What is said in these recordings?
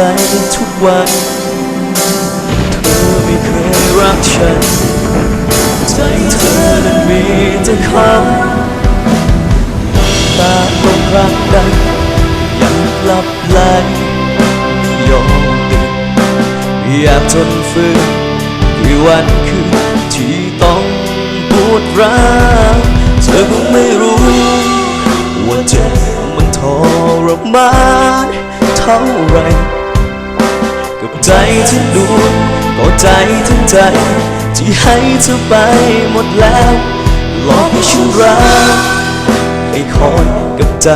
ใจทุกวัน เธอไม่เคยรักฉัน ใจเธอนั้นมีแต่คำตาลงรักดังยังหลับไหลยอมตื่นอยากทนฝืนกี่วันคืนที่ต้องปวดร้าวเธอคงไม่รู้ว่าเจ็บมันทรมานเท่าไร ใจทั้งดวงก็ใจทั้งใจ ที่ให้เธอไปหมดแล้วหลอกให้ฉันรักให้คอยกับใจ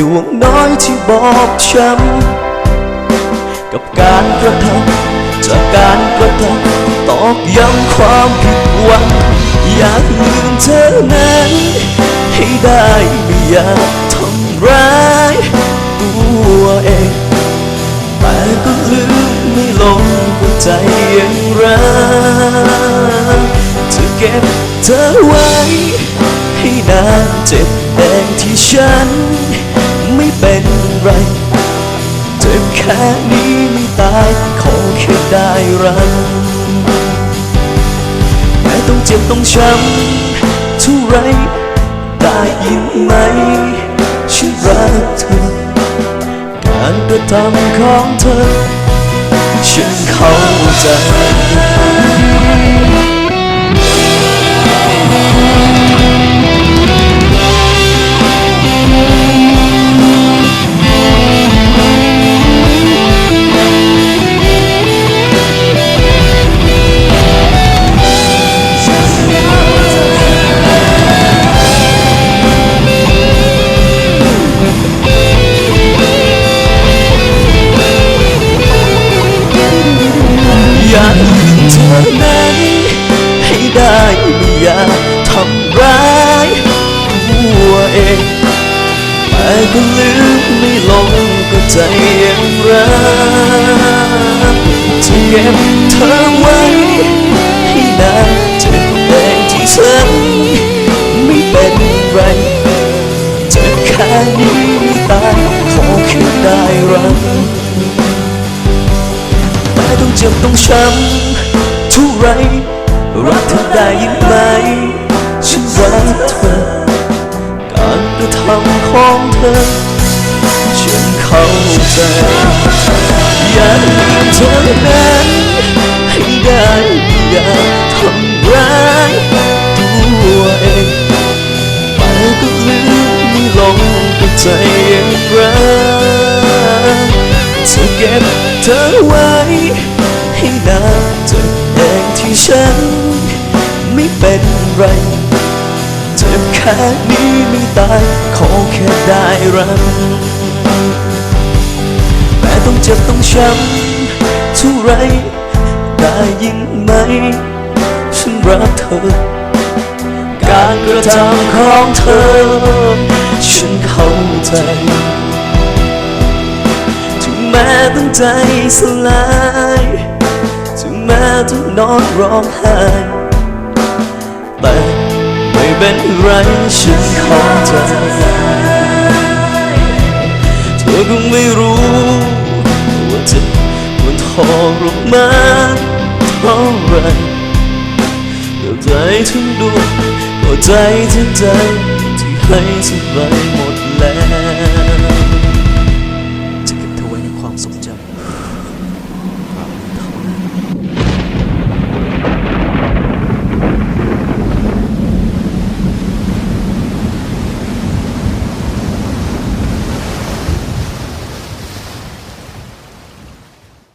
ดวงน้อยที่บอบช้ำกับการกระทำจากการกระทำตอกย้ำความผิดหวังอยากลืมเธอนั้นให้ได้ไม่อยากทำร้ายตัวเองแต่ก็ลืม ลงว่าใจยังรักจะเก็บเธอไว้ ให้นานเจ็บแดงที่ฉัน ไม่เป็นไร เจ็บแค่นี้ไม่ตายขอแค่ได้รักแม้ต้องเจ็บต้องช้ำเท่าไรได้ยินไหมฉันรักเธอการกระทำของเธอ ฉันเใจยังรักจะเก็บเธอไว้ให้นานเจ็บแดงที่ฉันไม่เป็นไรจ็บแค่นี้ไม่ตายขอแค่ได้รักแต่ต้องเจ็บต้องช้ำเท่าไรรักเธอได้ยินไหมฉันรักเธอการกระทำของเธอ เข้าใจ อยากลืมเธอนั้นให้ได้อย่าทำร้ายตัวเองแต่ก็ลืมไม่ลงกับใจยังรักจะเก็บเธอไว้ให้นานเจ็บแดงที่ฉันไม่เป็นไรเจ็บแค่นี้ไม่ตายขอแค่ได้รัก แต่ต้องเจ็บต้องช้ำเท่าไรได้ยินไหม ฉันรักเธอ การกระทำของเธอ ฉันเข้าใจ ถึงแม้ต้องใจสลาย ถึงแม้ต้องนอนร้องไห้แต่ไม่เป็นไรฉันเข้าใจเธอ คงไม่รู้ว่าจะมันทรมานเท่าไรแต่ใจทั้งดวงหัวใจทั้งใจที่ให้ฉันไปหมดแล้ว